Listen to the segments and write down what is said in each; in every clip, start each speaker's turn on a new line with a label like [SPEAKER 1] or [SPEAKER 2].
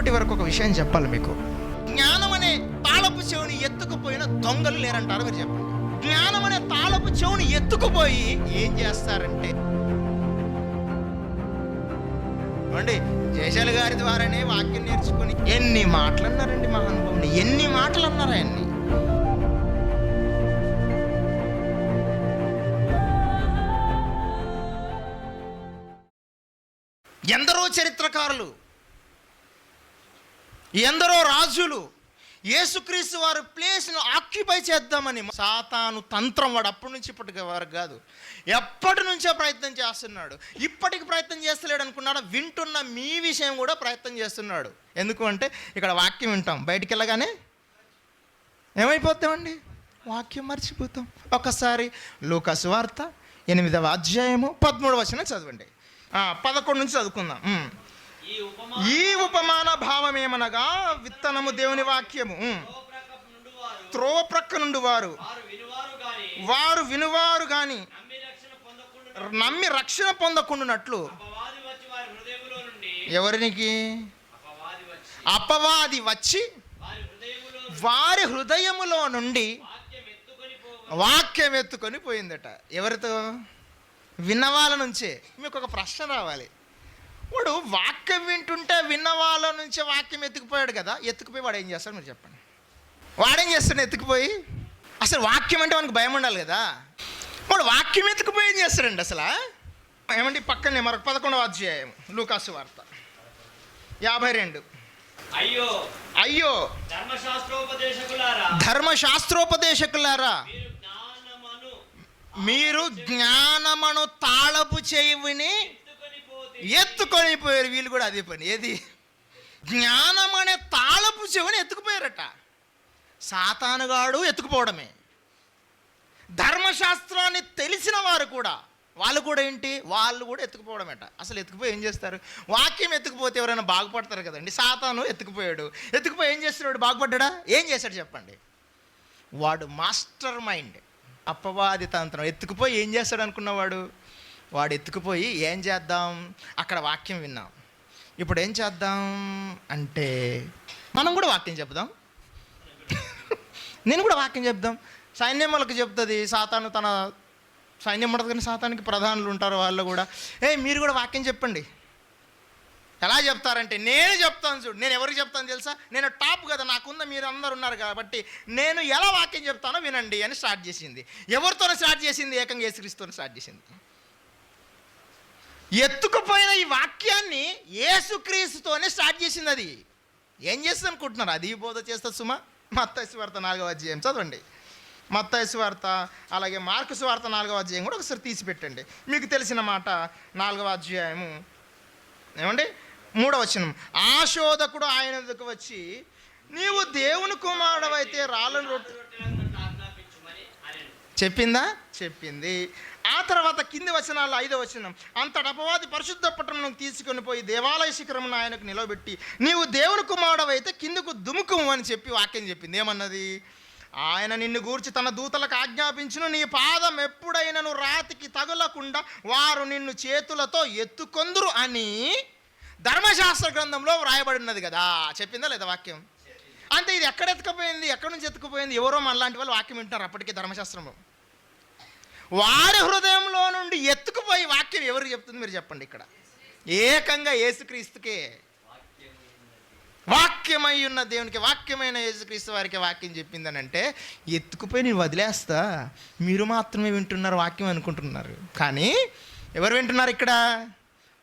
[SPEAKER 1] ఇప్పటి వరకు ఒక విషయం చెప్పాలి మీకు. జ్ఞానం అనే తాళపు చెవుని ఎత్తుకుపోయిన దొంగలు లేరంటారు మీరు చెప్పండి. జ్ఞానం అనే తాళపు చెవుని ఎత్తుకుపోయి ఏం చేస్తారంటే? అండి జయశాల గారి ద్వారానే వాక్యం నేర్చుకుని ఎన్ని మాటలు అన్నారండి మహానుభావుని? ఎన్ని మాటలు అన్నారు ఆయన్ని ఎందరో చరిత్రకారులు ఎందరో రాజులు యేసుక్రీస్తు వారి ప్లేస్ను ఆక్యుపై చేద్దామని సాతాను తంత్రం వాడు అప్పటి నుంచి ఇప్పటికి వరకు కాదు. ఎప్పటి నుంచో ప్రయత్నం చేస్తున్నాడు. ఇప్పటికి ప్రయత్నం చేస్తలేడు అనుకున్నాడు? వింటున్న మీ విషయం కూడా ప్రయత్నం చేస్తున్నాడు. ఎందుకు అంటే ఇక్కడ వాక్యం వింటాం. బయటికి వెళ్ళగానే ఏమైపోతామండి వాక్యం మర్చిపోతాం. ఒకసారి లూకస్ వార్త ఎనిమిదవ అధ్యాయము పదమూడవ వచనం చదవండి. పదకొండు నుంచి చదువుకుందాం.
[SPEAKER 2] ఈ
[SPEAKER 1] ఉపమాన భావం ఏమనగా విత్తనము దేవుని వాక్యము.
[SPEAKER 2] నుండి వారు
[SPEAKER 1] త్రోవ ప్రక్క నుండి వారు.
[SPEAKER 2] వారు వినువారు గాని నమ్మి రక్షణ
[SPEAKER 1] పొందకుండునట్లు. పొందకుండానట్లు
[SPEAKER 2] అపవాది వచ్చి వారి హృదయములో నుండి
[SPEAKER 1] ఎవరికి?
[SPEAKER 2] అపవాది వచ్చి వారి హృదయములో
[SPEAKER 1] నుండి
[SPEAKER 2] వాక్యం ఎత్తుకొని
[SPEAKER 1] పోయిందట. ఎవరితో? విన్నవాళ్ళ నుంచే. మీకు ఒక ప్రశ్న రావాలి. వాడు వాక్యం వింటుంటే విన్నవాళ్ళ నుంచే వాక్యం ఎత్తుకుపోయాడు కదా ఎత్తుకుపోయి వాడు ఏం చేస్తాడు మీరు చెప్పండి. వాడేం చేస్తాడు ఎత్తుకుపోయి? అసలు వాక్యం అంటే మనకు భయం ఉండాలి కదా. వాడు వాక్యం ఎత్తుకుపోయి ఏం చేస్తాడండి అసలు? ఏమంటే పక్కనే మరొక పదకొండవ అధ్యాయం లూకాసు వార్త. యాభై రెండు.
[SPEAKER 2] అయ్యో
[SPEAKER 1] అయ్యో.
[SPEAKER 2] ధర్మశాస్త్రోపదేశకులారా? మీరు జ్ఞానమను
[SPEAKER 1] తాళపు చెవిని
[SPEAKER 2] ఎత్తుకొని
[SPEAKER 1] పోయారు వీళ్ళు కూడా అదే పని. ఏది? జ్ఞానం అనే తాళపు చెవిని ఎత్తుకుపోయారట. సాతానుగాడు ఎత్తుకుపోవడమే. ధర్మశాస్త్రాన్ని తెలిసిన వారు కూడా వాళ్ళు కూడా ఏంటి? వాళ్ళు కూడా ఎత్తుకుపోవడమేట. అసలు ఎత్తుకుపోయి ఏం చేస్తారు? వాక్యం ఎత్తుకుపోతే ఎవరైనా బాగుపడతారు కదండి. సాతాను ఎత్తుకుపోయాడు. ఎత్తుకుపోయి ఏం చేస్తున్నాడు? బాగుపడ్డా ఏం చేశాడు చెప్పండి. వాడు మాస్టర్ మైండ్. అప్పవాది తంత్రం. ఎత్తుకుపోయి ఏం చేస్తాడు అనుకున్నవాడు? వాడు ఎత్తుకుపోయి ఏం చేద్దాం? అక్కడ వాక్యం విన్నాం. ఇప్పుడు ఏం చేద్దాం అంటే మనం కూడా వాక్యం చెప్దాం నేను కూడా వాక్యం చెప్దాం సైన్యం వాళ్ళకి చెప్తుంది సాతాను తన సైన్యం ఉండదు కానీ సాతానికి ప్రధానులు ఉంటారు వాళ్ళు కూడా. ఏ మీరు కూడా వాక్యం చెప్పండి. ఎలా చెప్తారంటే నేను చెప్తాను చూడు. నేను ఎవరికి చెప్తాను తెలుసా? నేను టాప్ కదా నాకుందా మీరు అందరు ఉన్నారు కాబట్టి నేను ఎలా వాక్యం చెప్తానో వినండి అని స్టార్ట్ చేసింది. ఎవరితోనే స్టార్ట్ చేసింది? ఏకంగా యేసుక్రీస్తుతో స్టార్ట్ చేసింది. ఎత్తుకుపోయిన ఈ వాక్యాన్ని యేసుక్రీస్తుతోనే స్టార్ట్ చేసింది అది ఏం చేస్తుంది అనుకుంటున్నారు అది బోధ చేస్తుంది సుమా. మత్తైసు వార్త నాలుగవ అధ్యాయం. చదవండి. మత్తైసు వార్త అలాగే మార్కుసు వార్త నాలుగవ అధ్యాయం కూడా ఒకసారి తీసి పెట్టండి మీకు తెలిసిన మాట నాలుగవ అధ్యాయము. ఏమండి? మూడవ వచనం. ఆ శోధకుడు ఆయన వచ్చి నీవు దేవుని కుమారుడవైతే రాళ్ళను రొట్టె చెప్పిందా? చెప్పింది. తర్వాత కింది వచనాలు ఐదో వచనం అంతట అపవాది పరిశుద్ధ పట్టణం తీసుకొని పోయి దేవాలయ శిఖరమును ఆయనకు నిలబెట్టి నీవు దేవుని కుమారుడవైతే కిందకు దుముకుము అని చెప్పి వాక్యం చెప్పింది. ఏమన్నది? ఆయన నిన్ను గూర్చి తన దూతలకు ఆజ్ఞాపించును నీ పాదం ఎప్పుడైనను రాతికి తగులకుండా వారు నిన్ను చేతులతో ఎత్తుకొందురు అని ధర్మశాస్త్ర గ్రంథంలో వ్రాయబడినది కదా. చెప్పిందా లేదా వాక్యం? అంటే ఇది ఎక్కడ ఎత్తుకుపోయింది? ఎక్కడి నుంచి ఎత్తుకుపోయింది? ఎవరో మనలాంటి వాళ్ళు వాక్యం వింటారు అప్పటికే ధర్మశాస్త్రంలో. వారి హృదయంలో నుండి ఎత్తుకుపోయి వాక్యం ఎవరు చెప్తుంది మీరు చెప్పండి ఇక్కడ. ఏకంగా యేసుక్రీస్తుకే వాక్యమై ఉన్న దేవునికి వాక్యమైన యేసుక్రీస్తు వారికి వాక్యం చెప్పిందని అంటే ఎత్తుకుపోయి నేను వదిలేస్తా. మీరు మాత్రమే వింటున్నారు వాక్యం అనుకుంటున్నారు. కానీ ఎవరు వింటున్నారు ఇక్కడ?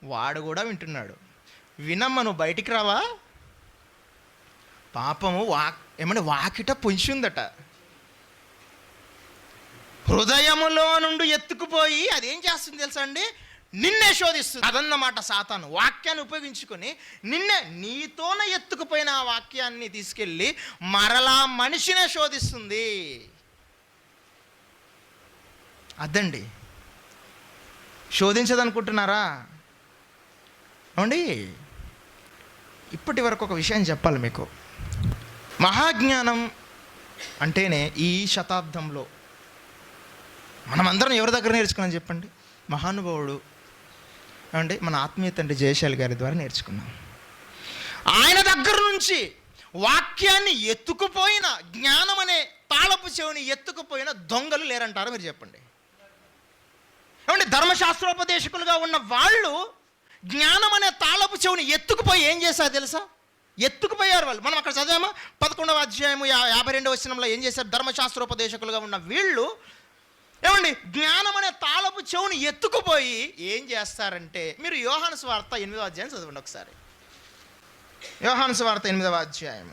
[SPEAKER 1] వాడు కూడా వింటున్నాడు. వినమ్మ నువ్వు బయటికి రావా? పాపము వాక్ ఏమంటే వాకిట పొంచి ఉందట. హృదయములో నుండి ఎత్తుకుపోయి అదేం చేస్తుంది తెలుసా అండి? నిన్నే శోధిస్తుంది. అదన్నమాట సాతాను. వాక్యాన్ని ఉపయోగించుకొని నిన్నే నీతోనే ఎత్తుకుపోయిన ఆ వాక్యాన్ని తీసుకెళ్ళి మరలా మనిషినే శోధిస్తుంది. అదండి శోధించదనుకుంటున్నారా? అవండి ఇప్పటి వరకు ఒక విషయం చెప్పాలి మీకు. మహాజ్ఞానం అంటేనే ఈ శతాబ్దంలో మనమందరం ఎవరి దగ్గర నేర్చుకున్నాం చెప్పండి? మహానుభావుడు అంటే మన ఆత్మీయ తండ్రి జయశాల్ గారి ద్వారా నేర్చుకున్నాం. ఆయన దగ్గర నుంచి వాక్యాన్ని ఎత్తుకుపోయిన జ్ఞానం అనే తాళపు చెవిని ఎత్తుకుపోయిన దొంగలు లేరంటారు మీరు చెప్పండి? ఏమంటే ధర్మశాస్త్రోపదేశకులుగా ఉన్న వాళ్ళు జ్ఞానం అనే తాళపు చెవిని ఎత్తుకుపోయి ఏం చేశారు తెలుసా? ఎత్తుకుపోయారు వాళ్ళు. మనం అక్కడ చదివామా? పదకొండవ అధ్యాయము యా- యాభై రెండవ వచనంలో ఏం చేశారు? ధర్మశాస్త్రోపదేశకులుగా ఉన్న వీళ్ళు ఏమండి? జ్ఞానం అనే తాళపు చెవుని ఎత్తుకుపోయి ఏం చేస్తారంటే మీరు యోహాను స్వార్త ఎనిమిదవ అధ్యాయం చదవండి ఒకసారి. యోహాను స్వార్త ఎనిమిదవ అధ్యాయం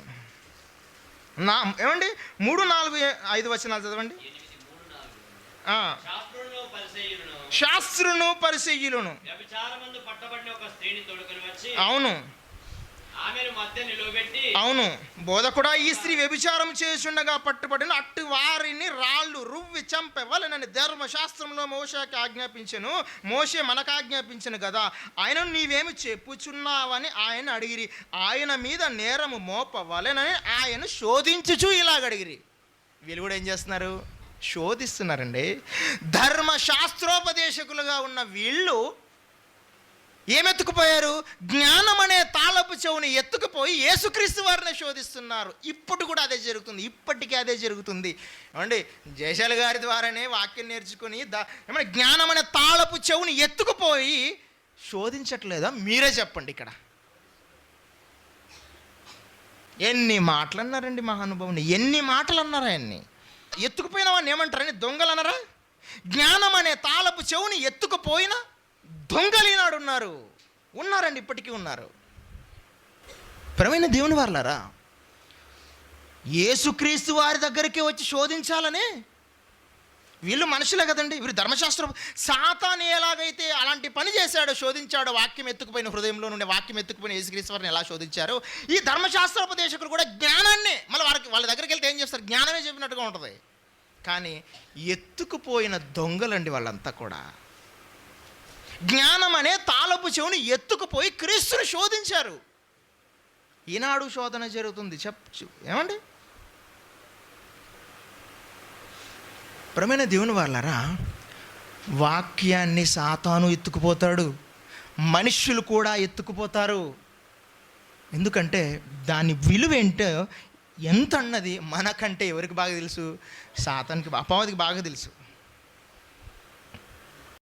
[SPEAKER 1] నా ఏమండి? మూడు నాలుగు ఐదు వచనాలు చదవండి. శాస్త్రును పరిశీలును
[SPEAKER 2] వ్యభిచారమందు పట్టబడిన ఒక స్త్రీని తోడుకొని వచ్చి
[SPEAKER 1] అవును. అవును. బోధకుడా ఈ స్త్రీ వ్యభిచారం చేసుండగా పట్టుబడిన అట్టి వారిని రాళ్ళు రువ్వి చంపెవ్వలేనని ధర్మశాస్త్రంలో మోసకి ఆజ్ఞాపించను. మోసే మనకు ఆజ్ఞాపించను కదా ఆయన నీవేమి చెప్పుచున్నావని ఆయన అడిగిరి. ఆయన మీద నేరము మోపవలెనని ఆయన శోధించుచు ఇలాగ అడిగిరి వీళ్ళు కూడా ఏం చేస్తున్నారు? శోధిస్తున్నారండి. ధర్మశాస్త్రోపదేశకులుగా ఉన్న వీళ్ళు ఏమెత్తుకుపోయారు? జ్ఞానం చెవుని ఎత్తుకుపోయి యేసుక్రీస్తు వారిని శోధిస్తున్నారు. ఇప్పుడు కూడా అదే జరుగుతుంది. ఇప్పటికీ అదే జరుగుతుంది. ఏమండి? జయశాల గారి ద్వారానే వాక్యం నేర్చుకుని ద ఏమంటే జ్ఞానం అనే తాళపు చెవుని ఎత్తుకుపోయి శోధించట్లేదా? మీరే చెప్పండి ఇక్కడ. ఎన్ని మాటలు అన్నారండి మహానుభావుని? ఎన్ని మాటలు అన్నారా అన్ని ఎత్తుకుపోయిన వాడిని ఏమంటారని దొంగలు అన్నారా జ్ఞానం అనే తాళపు చెవుని ఎత్తుకుపోయిన దొంగలీనాడు ఉన్నారు ఉన్నారండి ఇప్పటికీ ఉన్నారు. ప్రవీణ దేవుని వారులారా యేసుక్రీస్తు వారి దగ్గరికి వచ్చి శోధించాలని వీళ్ళు మనుషులే కదండి. వీరు ధర్మశాస్త్రం సాతాను ఎలాగైతే అలాంటి పని చేశాడో శోధించాడో వాక్యం ఎత్తుకుపోయిన హృదయంలో నుండి వాక్యం ఎత్తుకుపోయిన యేసుక్రీస్తు వారిని ఎలా శోధించారో ఈ ధర్మశాస్త్రోపదేశకులు కూడా జ్ఞానాన్ని మళ్ళీ వారికి వాళ్ళ దగ్గరికి వెళ్తే ఏం చేస్తారు? జ్ఞానమే చెప్పినట్టుగా ఉంటుంది. కానీ ఎత్తుకుపోయిన దొంగలండి వాళ్ళంతా కూడా. జ్ఞానం అనే తాళపు చెవుని ఎత్తుకుపోయి క్రీస్తుని శోధించారు. ఈనాడు శోధన జరుగుతుంది. చెప్పచ్చు ఏమండి? ప్రమైన దేవుని వాళ్ళరా వాక్యాన్ని సాతాను ఎత్తుకుపోతాడు. మనుష్యులు కూడా ఎత్తుకుపోతారు. ఎందుకంటే దాని విలువ ఏంటో ఎంత అన్నది మనకంటే ఎవరికి బాగా తెలుసు? సాతానికి అపవాదికి బాగా తెలుసు.